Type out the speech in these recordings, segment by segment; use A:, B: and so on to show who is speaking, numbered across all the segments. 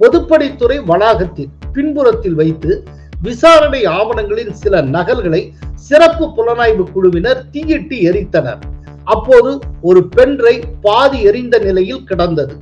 A: பொதுப்பணித்துறை வளாகத்தின் பின்புறத்தில் வைத்து விசாரணை ஆவணங்களின் சில நகல்களை சிறப்பு புலனாய்வு குழுவினர் தீயிட்டு எரித்தனர். அப்போது ஒரு பென்றை பாதி எரிந்த நிலையில் கிடந்தது.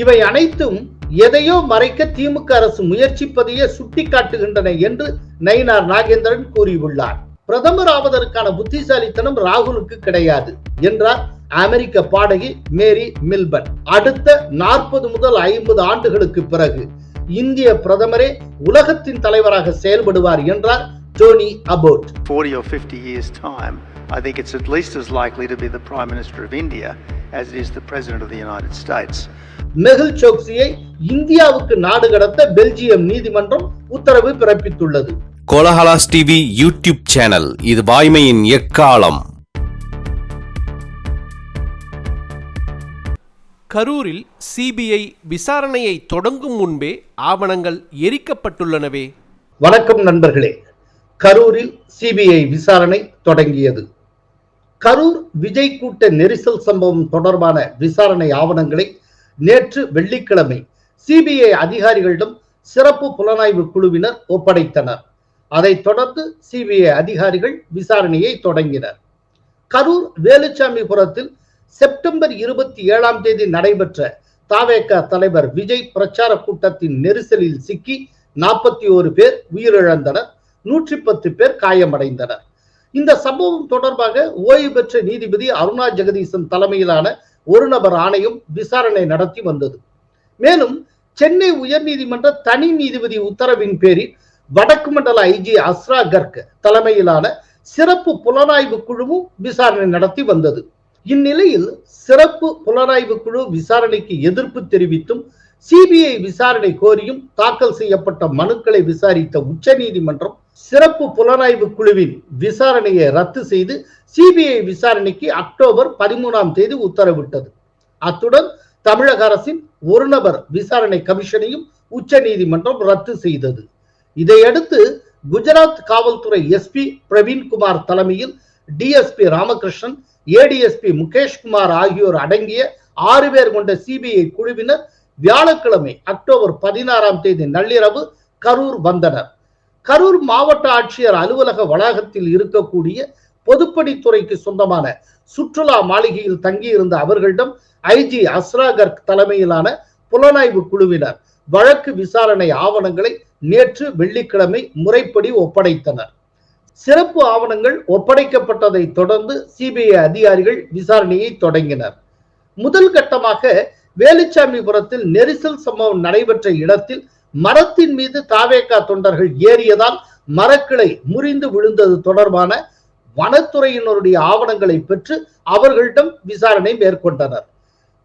A: இவை அனைத்தும் எதையோ மறைக்க திமுக அரசு முயற்சிப்பதையே சுட்டிக்காட்டுகின்றன என்று நயினார் நாகேந்திரன் கூறியுள்ளார். பிரதமர் ஆவதற்கான புத்திசாலித்தனம் ராகுலுக்கு கிடையாது என்றார் அமெரிக்க பாடகி மேரி மில்பன் அடுத்த நாற்பது முதல் ஐம்பது ஆண்டுகளுக்கு பிறகு இந்திய பிரதமரே உலகத்தின் தலைவராக செயல்படுவார் என்றார் Tony Abbott.
B: 40 or 50 years' time, I think it's at least as likely to be the Prime Minister of India as it is the President of the United States.
A: Mehul சோக்சியை இந்தியாவுக்கு நாடு கடத்த பெல்ஜியம் நீதிமன்றம் உத்தரவு பிறப்பித்துள்ளது.
C: கோலஹலாஸ் டிவி யூடியூப் சேனல் இது வாய்மையின் எக்காலம்.
D: கரூரில் CBI விசாரணையை தொடங்கும் முன்பே ஆவணங்கள் எரிக்கப்பட்டுள்ளனவே.
A: வணக்கம் நண்பர்களே. கரூரில் சிபிஐ விசாரணை தொடங்கியது. கரூர் விஜய் கூட்ட நெரிசல் சம்பவம் தொடர்பான விசாரணை ஆவணங்களை நேற்று வெள்ளிக்கிழமை சிபிஐ அதிகாரிகளிடம் சிறப்பு புலனாய்வு குழுவினர் ஒப்படைத்தனர். அதைத் தொடர்ந்து சிபிஐ அதிகாரிகள் விசாரணையை தொடங்கினர். கரூர் வேலுச்சாமிபுரத்தில் செப்டம்பர் இருபத்தி ஏழாம் தேதி நடைபெற்ற தாவேக தலைவர் விஜய் பிரச்சார கூட்டத்தின் நெரிசலில் சிக்கி நாற்பத்தி ஓரு பேர் உயிரிழந்தனர் நூற்றி பத்து பேர் காயமடைந்தனர். இந்த சம்பவம் தொடர்பாக ஓய்வு பெற்ற நீதிபதி அருணா ஜெகதீசன் தலைமையிலான ஒரு நபர் ஆணையம் விசாரணை நடத்தி வந்தது. மேலும் சென்னை உயர்நீதிமன்ற தனி நீதிபதி உத்தரவின் பேரில் வடக்கு மண்டல ஐஜி அஸ்ரா கர்க் தலைமையிலான சிறப்பு புலனாய்வு குழுவும் விசாரணை நடத்தி வந்தது. இந்நிலையில் சிறப்பு புலனாய்வு குழு விசாரணைக்கு எதிர்ப்பு தெரிவித்தும் சிபிஐ விசாரணை கோரியும் தாக்கல் செய்யப்பட்ட மனுக்களை விசாரித்த உச்சநீதிமன்றம் சிறப்பு புலனாய்வு குழுவின் விசாரணையை ரத்து செய்து சிபிஐ விசாரணைக்கு அக்டோபர் பதிமூணாம் தேதி உத்தரவிட்டது. அத்துடன் தமிழக அரசின் ஒரு நபர் விசாரணை கமிஷனையும் உச்சநீதிமன்றம் ரத்து செய்தது. இதையடுத்து குஜராத் காவல்துறை எஸ்பி பிரவீன்குமார் தலைமையில் டிஎஸ்பி ராமகிருஷ்ணன் ஏடிஎஸ்பி முகேஷ்குமார் ஆகியோர் அடங்கிய ஆறு பேர் கொண்ட சிபிஐ குழுவினர் வியாழக்கிழமை அக்டோபர் பதினாறாம் தேதி நள்ளிரவு கரூர் வந்தனர். கரூர் மாவட்ட ஆட்சியர் அலுவலக வளாகத்தில் இருக்கக்கூடிய பொதுப்பணித்துறைக்கு சொந்தமான சுற்றுலா மாளிகையில் தங்கியிருந்த அவர்களிடம் ஐஜி அஸ்ராகர்க் தலைமையிலான புலனாய்வு குழுவினர் வழக்கு விசாரணை ஆவணங்களை நேற்று வெள்ளிக்கிழமை முறைப்படி ஒப்படைத்தனர். சிறப்பு ஆவணங்கள் ஒப்படைக்கப்பட்டதை தொடர்ந்து சிபிஐ அதிகாரிகள் விசாரணையை தொடங்கினர். முதல் கட்டமாக வேலுச்சாமிபுரத்தில் நெரிசல் சம்பவம் நடைபெற்ற இடத்தில் மரத்தின் மீது தாவேக்கா தொண்டர்கள் ஏறியதால் மரக்கிளை முறிந்து விழுந்தது தொடர்பான வனத்துறையினருடைய ஆவணங்களை பெற்று அவர்களிடம் விசாரணை மேற்கொண்டனர்.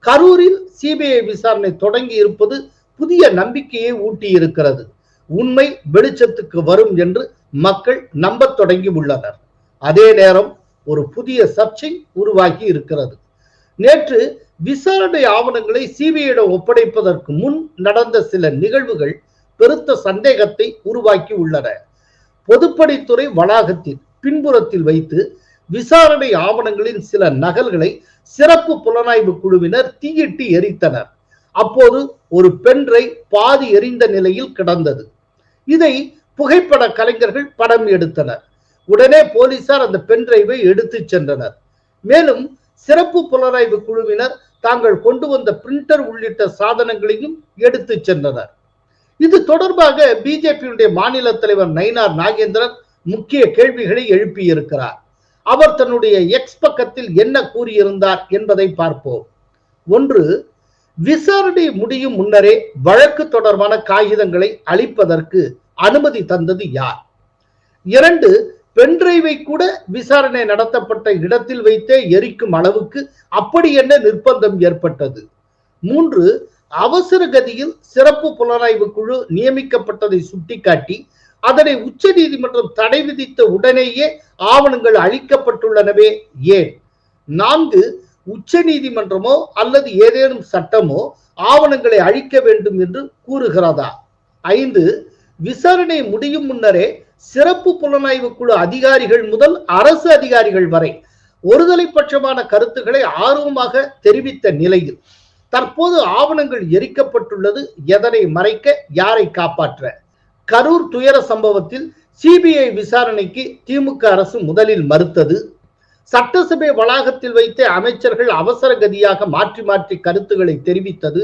A: கரூரில் சிபிஐ விசாரணை தொடங்கி இருப்பது புதிய நம்பிக்கையை ஊட்டியிருக்கிறது. உண்மை வெளிச்சத்துக்கு வரும் என்று மக்கள் நம்பத் தொடங்கி உள்ளனர். அதே நேரம் ஒரு புதிய சர்ச்சை உருவாகி இருக்கிறது. நேற்று விசாரணை ஆவணங்களை சிபிஐயிடம் ஒப்படைப்பதற்கு முன் நடந்த சில நிகழ்வுகள் பெருத்த சந்தேகத்தை உருவாக்கி உள்ளன. பொதுப்பணித்துறை வளாகத்தில் பின்புறத்தில் வைத்து விசாரணை ஆவணங்களின் சில நகல்களை சிறப்பு புலனாய்வு குழுவினர் தீயிட்டு எரித்தனர். அப்போது ஒரு பென்றை பாதி எரிந்த நிலையில் கிடந்தது. இதை புகைப்பட கலைஞர்கள் படம் எடுத்தனர். உடனே போலீசார் அந்த பென்டிரைவை எடுத்து சென்றனர். மேலும் சிறப்பு புலனாய்வு குழுவினர் தாங்கள் கொண்டு வந்த பிரிண்டர் உள்ளிட்ட சாதனங்களையும் எடுத்து சென்றனர். இது தொடர்பாக பிஜேபியுடைய மாநில தலைவர் நயினார் நாகேந்திரன் முக்கிய கேள்விகளை எழுப்பியிருக்கிறார். அவர் தன்னுடைய எக்ஸ் பக்கத்தில் என்ன கூறியிருந்தார் என்பதை பார்ப்போம். ஒன்று விசாரணை முடியும் முன்னரே வழக்கு தொடர்பான காகிதங்களை அளிப்பதற்கு அனுமதி தந்தது யார்? இரண்டு பென்டிரைவை கூட விசாரணை நடத்தப்பட்ட இடத்தில் வைத்தே எரிக்கும் அளவுக்கு அப்படி என்ன நிர்பந்தம் ஏற்பட்டது? மூன்று அவசர கதியில் சிறப்பு புலனாய்வு குழு நியமிக்கப்பட்டதை சுட்டிக்காட்டி அதனை உச்ச நீதிமன்றம் தடை விதித்த உடனேயே ஆவணங்கள் அளிக்கப்பட்டுள்ளனவே ஏன்? நான்கு உச்ச நீதிமன்றமோ அல்லது ஏதேனும் சட்டமோ ஆவணங்களை அழிக்க வேண்டும் என்று கூறுகிறதா? ஐந்து விசாரணை முடியும் முன்னரே சிறப்பு புலனாய்வு குழு அதிகாரிகள் முதல் அரசு அதிகாரிகள் வரை ஒருதலை பட்சமான கருத்துக்களை ஆர்வமாக தெரிவித்த நிலையில் தற்போது ஆவணங்கள் எரிக்கப்பட்டுள்ளது எதனை மறைக்க யாரை காப்பாற்ற? கரூர் துயர சம்பவத்தில் சிபிஐ விசாரணைக்கு திமுக அரசு முதலில் மறுத்தது. சட்டசபை வளாகத்தில் வைத்து அமைச்சர்கள் அவசர கதியாக மாற்றி மாற்றி கருத்துக்களை தெரிவித்தது.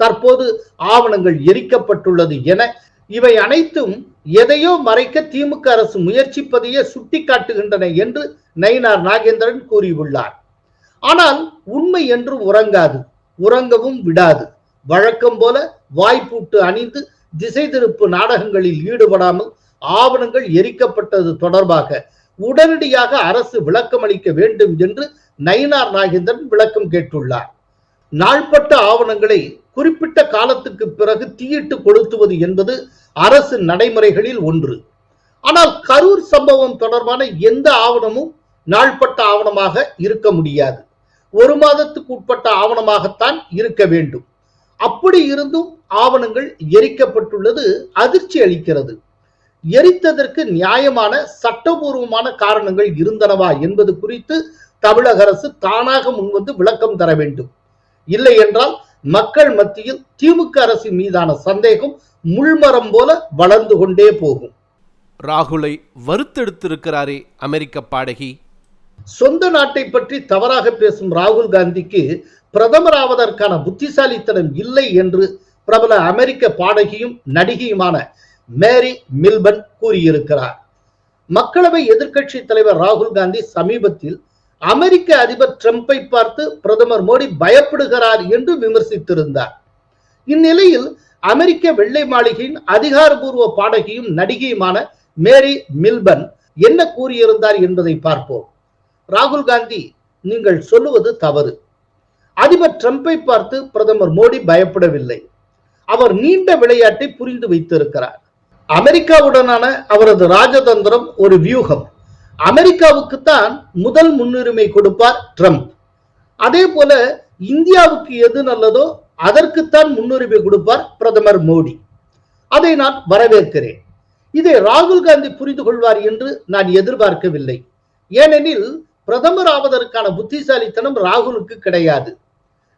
A: தற்போது ஆவணங்கள் எரிக்கப்பட்டுள்ளது என இவை அனைத்தும் எதையோ மறைக்க திமுக அரசு முயற்சிப்பதையே சுட்டிக்காட்டுகின்றன என்று நயினார் நாகேந்திரன் கூறியுள்ளார். ஆனால் உண்மை என்றும் உறங்காது உறங்கவும் விடாது. வழக்கம் போல வாய்ப்பூட்டு அணிந்து திசை திருப்பு நாடகங்களில் ஈடுபடாமல் ஆவணங்கள் எரிக்கப்பட்டது தொடர்பாக உடனடியாக அரசு விளக்கம் அளிக்க வேண்டும் என்று நயினார் நாகேந்திரன் விளக்கம் கேட்டுள்ளார். நாள்பட்ட ஆவணங்களை குறிப்பிட்ட காலத்துக்கு பிறகு தீயிட்டு கொளுத்துவது என்பது அரசு நடைமுறைகளில் ஒன்று. ஆனால் கரூர் சம்பவம் தொடர்பான எந்த ஆவணமும் நாள்பட்ட ஆவணமாக இருக்க முடியாது. ஒரு மாதத்துக்கு உட்பட்ட ஆவணமாகத்தான் இருக்க வேண்டும். அப்படி இருந்தும் ஆவணங்கள் எரிக்கப்பட்டுள்ளது அதிர்ச்சி அளிக்கிறது. எரித்ததற்கு நியாயமான சட்டபூர்வமான காரணங்கள் இருந்தனவா என்பது குறித்து தமிழக அரசு தானாக முன்வந்து விளக்கம் தர வேண்டும். இல்லை என்றால் மக்கள் மத்தியில் திமுக அரசின் மீதான சந்தேகம் முள்மரம் போல வளர்ந்து கொண்டே போகும்.
D: ராகுலை வறுத்தெடுத்திருக்கிறாரே அமெரிக்க பாடகி.
A: சொந்த நாட்டை பற்றி தவறாக பேசும் ராகுல் காந்திக்கு பிரதமர் ஆவதற்கான புத்திசாலித்தனம் இல்லை என்று பிரபல அமெரிக்க பாடகியும் நடிகையுமான மேரி மில்பன் கூறியிருக்கிறார். மக்களவை எதிர்க்கட்சி தலைவர் ராகுல் காந்தி சமீபத்தில் அமெரிக்க அதிபர் ட்ரம்பை பார்த்து பிரதமர் மோடி பயப்படுகிறார் என்று விமர்சித்திருந்தார். இந்நிலையில் அமெரிக்க வெள்ளை மாளிகையின் அதிகாரபூர்வ பாடகியும் நடிகையுமான மேரி மில்பன் என்ன கூறியிருந்தார் என்பதை பார்ப்போம். ராகுல் காந்தி நீங்கள் சொல்லுவது தவறு. அதிபர் டிரம்பை பார்த்து பிரதமர் மோடி பயப்படவில்லை. அவர் நீண்ட விளையாட்டை புரிந்து வைத்திருக்கிறார். அமெரிக்காவுடனான அவரது ராஜதந்திரம் ஒரு வியூகம். அமெரிக்காவுக்குத்தான் முதல் முன்னுரிமை கொடுப்பார் ட்ரம்ப். அதே போல இந்தியாவுக்கு எது நல்லதோ அதற்குத்தான் முன்னுரிமை கொடுப்பார் பிரதமர் மோடி. அதை நான் வரவேற்கிறேன். இதை ராகுல் காந்தி புரிந்து கொள்வார் என்று நான் எதிர்பார்க்கவில்லை. ஏனெனில் பிரதமர் ஆவதற்கான புத்திசாலித்தனம் ராகுலுக்கு கிடையாது.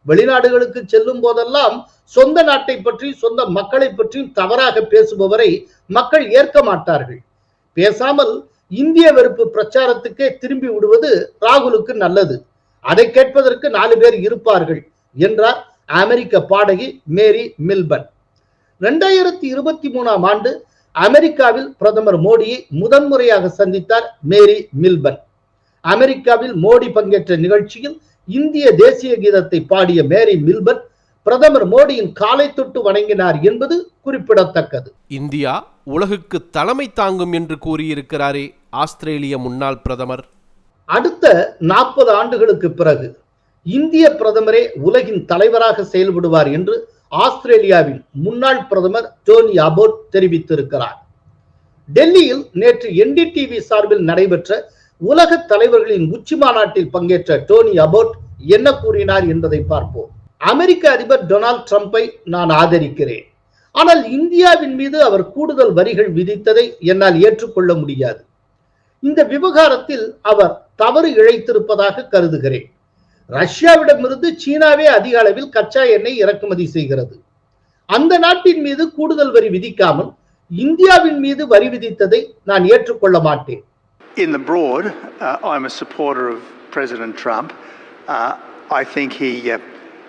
A: வெளிநாடுகளுக்கு செல்லும் போதெல்லாம் சொந்த நாட்டை பற்றி சொந்த மக்களை பற்றியும் தவறாக பேசுபவரை மக்கள் ஏற்க மாட்டார்கள். பேசாமல் இந்திய வெறுப்பு பிரச்சாரத்துக்கே திரும்பி விடுவது ராகுலுக்கு நல்லது. அதை கேட்பதற்கு நாலு பேர் இருப்பார்கள் என்றார் அமெரிக்க பாடகி மேரி மில்பன். இரண்டாயிரத்தி இருபத்தி மூணாம் ஆண்டு அமெரிக்காவில் பிரதமர் மோடியை முதன்முறையாக சந்தித்தார் மேரி மில்பன். அமெரிக்காவில் மோடி பங்கேற்ற நிகழ்ச்சியில் இந்திய தேசிய கீதத்தை பாடிய மேரி மில்பன் பிரதமர் மோடியின் காலை தொட்டு வணங்கினார் என்பது குறிப்பிடத்தக்கது.
D: இந்தியா உலகுக்கு தலைமை தாங்கும் என்று கூறியிருக்கிறாரே ஆஸ்திரேலிய முன்னாள் பிரதமர்.
A: அடுத்த நாற்பது ஆண்டுகளுக்கு பிறகு இந்திய பிரதமரே உலகின் தலைவராக செயல்படுவார் என்று ஆஸ்திரேலியாவின் முன்னாள் பிரதமர் டோனி அபோட் தெரிவித்திருக்கிறார். டெல்லியில் நேற்று என்டிடிவி சார்பில் நடைபெற்ற உலக தலைவர்களின் உச்சி மாநாட்டில் பங்கேற்ற டோனி அபோட் என்ன கூறினார் என்பதை பார்ப்போம். அமெரிக்க அதிபர் டொனால்ட் ட்ரம்ப்பை நான் ஆதரிக்கிறேன். ஆனால் இந்தியாவின் மீது அவர் கூடுதல் வரிகள் விதித்ததை என்னால் ஏற்றுக்கொள்ள முடியாது. இந்த விவகாரத்தில் அவர் தவறு இழைத்திருப்பதாக கருதுகிறேன் ரஷ்யாவிடமிருந்து சீனாவே அதிக அளவில் கச்சா எண்ணெய் இறக்குமதி செய்கிறது அந்த நாட்டின் மீது கூடுதல் வரி விதிக்காமல் இந்தியாவின் மீது வரி விதித்ததை நான் ஏற்றுக்கொள்ள மாட்டேன்
B: In the broad, uh, I'm a supporter of President Trump. Uh, I think he uh,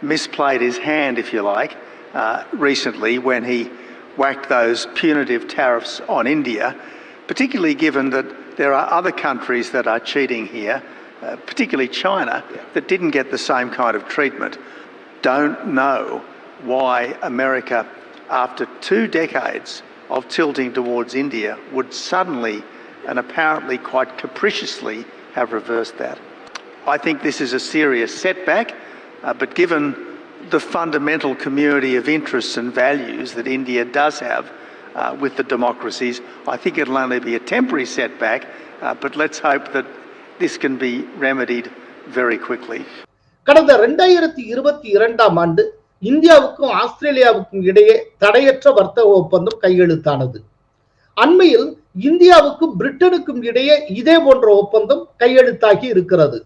B: misplayed his hand, if you like, uh, recently when he whacked those punitive tariffs on India, particularly given that there are other countries that are cheating here, uh, particularly China, that didn't get the same kind of treatment. Don't know why America, after two decades of tilting towards India, would suddenly and apparently quite capriciously have reversed that. I think this is a serious setback, uh, but given the fundamental community of interests and values that India does have uh, with the democracies, I think it'll only be a temporary setback, uh, but let's hope that this can be remedied very quickly.
A: கடந்த ரெண்டாயிரத்தி இருபத்தி இரண்டாம் ஆண்டு இந்தியாவுக்கும் ஆஸ்திரேலியாவுக்கும் இடையே தடையற்ற வர்த்தக ஒப்பந்தம் கையெழுத்தானது. அண்மையில் இந்தியாவுக்கும் பிரிட்டனுக்கும் இடையே இதே போன்ற ஒப்பந்தம் கையெழுத்தாகி இருக்கிறது.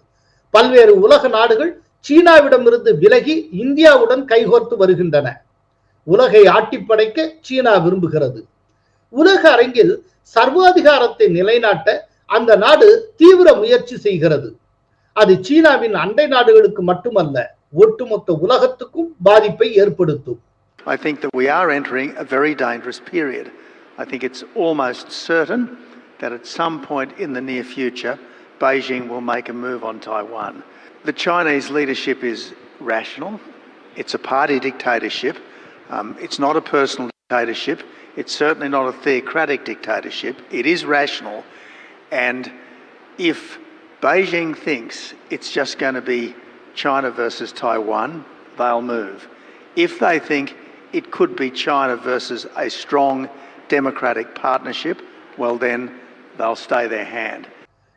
A: பல்வேறு உலக நாடுகள் சீனாவிடமிருந்து விலகி இந்தியாவுடன் கைகோர்த்து வருகின்றன. உலகை ஆட்டிப்படைக்க சீனா விரும்புகிறது உலக அரங்கில் சர்வாதிகாரத்தை நிலைநாட்ட அந்த நாடு தீவிர முயற்சி செய்கிறது அது சீனாவின் அண்டை நாடுகளுக்கு மட்டுமல்ல ஒட்டுமொத்த உலகத்துக்கும் பாதிப்பை ஏற்படுத்தும்
B: I think that we are entering a very dangerous period. I think it's almost certain that at some point in the near future, Beijing will make a move on Taiwan. The Chinese leadership is rational. It's a party dictatorship. Um, it's not a personal dictatorship. It's certainly not a theocratic dictatorship. It is rational. And if Beijing thinks it's just going to be China versus Taiwan, they'll move. If they think it could be China versus a strong democratic partnership, well, then they'll stay their hand.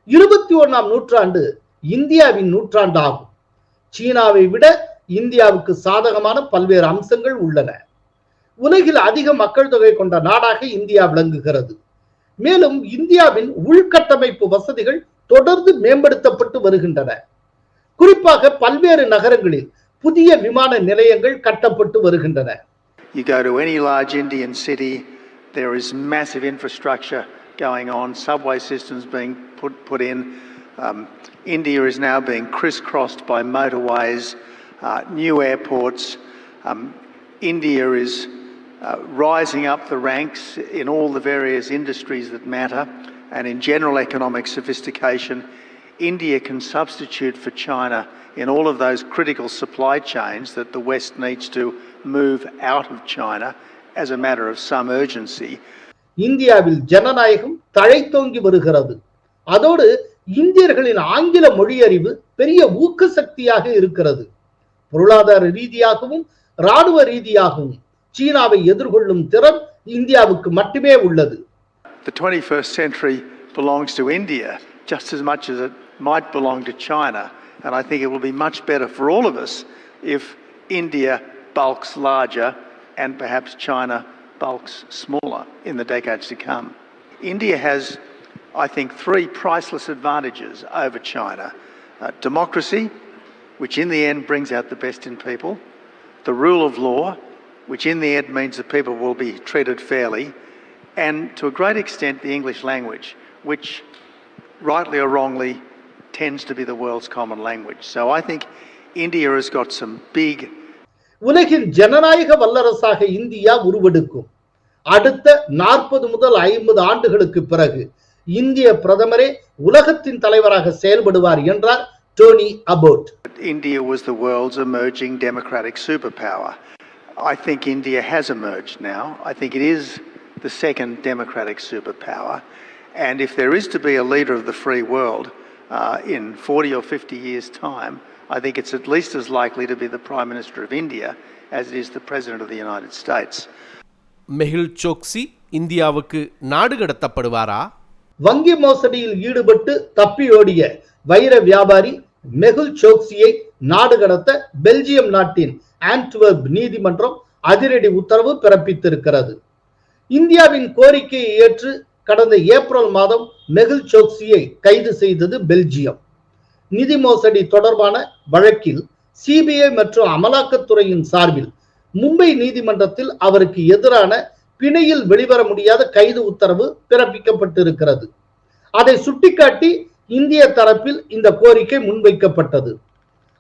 A: இருபத்தி ஒண்ணாம் நூற்றாண்டு இந்தியாவின் நூற்றாண்டாகும் சீனாவை விட இந்தியாவுக்கு சாதகமான பல்வேறு அம்சங்கள் உள்ளன உலகில் அதிக மக்கள் தொகை கொண்ட நாடாக இந்தியா விளங்குகிறது மேலும் இந்தியாவின் உள்கட்டமைப்பு வசதிகள் தொடர்ந்து மேம்படுத்தப்பட்டு வருகின்றன குறிப்பாக பல்வேறு நகரங்களில் புதிய விமான நிலையங்கள் கட்டப்பட்டு வருகின்றன
B: You go to any large Indian city, there is massive infrastructure going on, subway systems being put, put in. Um, India is now being crisscrossed by motorways, uh, new airports. Um, India is uh, rising up the ranks in all the various industries that matter, and in general economic sophistication. India can substitute for China in all of those critical supply chains that the West needs to move out of China as a matter of some urgency.
A: இந்தியாவில் ஜனநாயகம் தழைத்தோங்கி வருகிறது அதோடு இந்தியர்களின் ஆங்கில மொழியறிவு பெரிய ஊக்க சக்தியாக இருக்கிறது பொருளாதார ரீதியாகவும் ராணுவ ரீதியாகவும் சீனாவை எதிர்கொள்ளும் திறன் இந்தியாவுக்கு மட்டுமே உள்ளது
B: The 21st century belongs to India just as much as it might belong to China, and I think it will be much better for all of us if India bulks larger and perhaps China bulks smaller in the decades to come. India has, I think, three priceless advantages over China uh, democracy, which in the end brings out the best in people, the rule of law, which in the end means that people will be treated fairly, and to a great extent the English language, which rightly or wrongly tends to be the world's common language. So I think India has got some big
A: உலகின் ஜனநாயக வல்லரசாக India உருவெடுக்கும் அடுத்த நாற்பது முதல் ஐம்பது ஆண்டுகளுக்கு பிறகு இந்திய பிரதமரே உலகத்தின் தலைவராக செயல்படுவார் என்றார் Tony Abbott
B: India was the world's emerging democratic superpower. I think India has emerged now. I think it is the second democratic superpower. And if there is to be a leader of the free world uh, in 40 or 50 years' time, I think it's at least as likely to be the Prime Minister of India as it is the President of the United States.
D: மெஹில் Choksi இந்தியாவுக்கு நாடு கடத்தப்படுவாரா
A: வங்கி மோசடியில் ஈடுபட்டு தப்பியோடிய வைர வியாபாரி மெகுல் சோக்சியை நாடு கடத்த பெல்ஜியம் நாட்டின் ஆண்ட்வர்ப் நீதிமன்றம் அதிரடி உத்தரவு பிறப்பித்திருக்கிறது. இந்தியாவின் கோரிக்கையை ஏற்று கடந்த ஏப்ரல் மாதம் மெகுல் சோக்சியை கைது செய்தது பெல்ஜியம். நிதி மோசடி தொடர்பான வழக்கில் சிபிஐ மற்றும் அமலாக்கத்துறையின் சார்பில் மும்பை நீதிமன்றத்தில் அவருக்கு எதிரான பிணையில் வெளிவர முடியாத கைது உத்தரவு பிறப்பிக்கப்பட்டிருக்கிறது. அதை சுட்டிக்காட்டி இந்திய தரப்பில் இந்த கோரிக்கை முன்வைக்கப்பட்டது.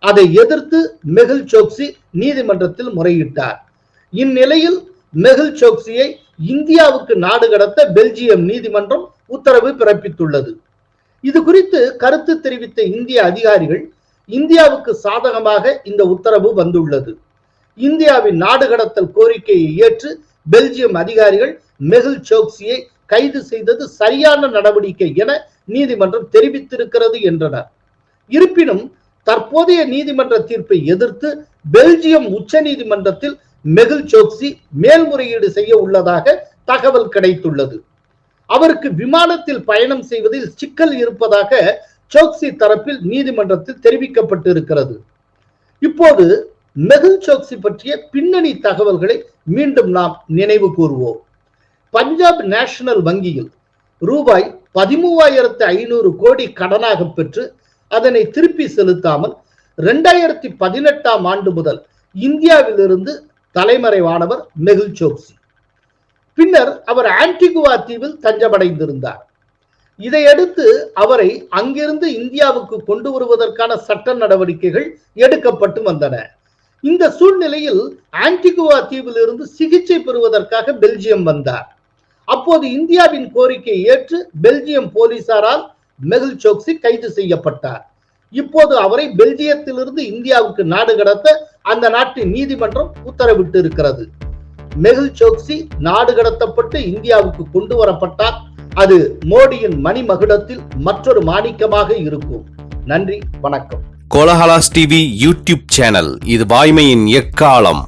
A: அதை எதிர்த்து மெகுல் சோக்சி நீதிமன்றத்தில் முறையிட்டார். இந்நிலையில் மெகுல் சோக்சியை இந்தியாவுக்கு நாடு கடத்த பெல்ஜியம் நீதிமன்றம் உத்தரவு பிறப்பித்துள்ளது. இது குறித்து கருத்து தெரிவித்த இந்திய அதிகாரிகள் இந்தியாவுக்கு சாதகமாக இந்த உத்தரவு வந்துள்ளது. இந்தியாவின் நாடு கடத்தல் கோரிக்கையை ஏற்று பெல்ஜியம் அதிகாரிகள் மெகுல் சோக்சியை கைது செய்தது சரியான நடவடிக்கை என நீதிமன்றம் தெரிவித்திருக்கிறது என்றனர். இருப்பினும் தற்போதைய நீதிமன்ற தீர்ப்பை எதிர்த்து பெல்ஜியம் உச்ச நீதிமன்றத்தில் மெகுல் சோக்சி மேல்முறையீடு செய்ய உள்ளதாக தகவல் கிடைத்துள்ளது. அவருக்கு விமானத்தில் பயணம் செய்வதில் சிக்கல் இருப்பதாக சோக்சி தரப்பில் நீதிமன்றத்தில் தெரிவிக்கப்பட்டிருக்கிறது. இப்போது மெகுல் சோக்சி பற்றிய பின்னணி தகவல்களை மீண்டும் நாம் நினைவு கூறுவோம் பஞ்சாப் நேஷனல் வங்கியில் ரூபாய் பதிமூவாயிரத்து ஐநூறு கோடி கடனாக பெற்று அதனை திருப்பி செலுத்தாமல் ரெண்டாயிரத்தி பதினெட்டாம் ஆண்டு முதல் இந்தியாவிலிருந்து தலைமறைவானவர் மெகுல் சோக்சி. பின்னர் அவர் ஆன்டிகுவா தீவில் தஞ்சமடைந்திருந்தார். இதையடுத்து அவரை அங்கிருந்து இந்தியாவுக்கு கொண்டு வருவதற்கான சட்ட நடவடிக்கைகள் எடுக்கப்பட்டு வந்தன. இந்த சூழ்நிலையில் ஆன்டிகுவா தீவில் இருந்து சிகிச்சை பெறுவதற்காக பெல்ஜியம் வந்தார். அப்போது இந்தியாவின் கோரிக்கையை ஏற்று பெல்ஜியம் போலீசாரால் மெகுல் சோக்சி கைது செய்யப்பட்டார். இப்போது அவரை பெல்ஜியத்திலிருந்து இந்தியாவுக்கு நாடு கடத்த அந்த நாட்டின் நீதிமன்றம் உத்தரவிட்டு இருக்கிறது மெகுல் சோக்சி நாடு கடத்தப்பட்டு இந்தியாவுக்கு கொண்டு வரப்பட்டால் அது மோடியின் மணிமகுடத்தில் மற்றொரு மாணிக்கமாக இருக்கும். நன்றி வணக்கம்.
C: கோலஹலாஸ் டிவி யூடியூப் சேனல் இது வாய்மையின் எக்காலம்.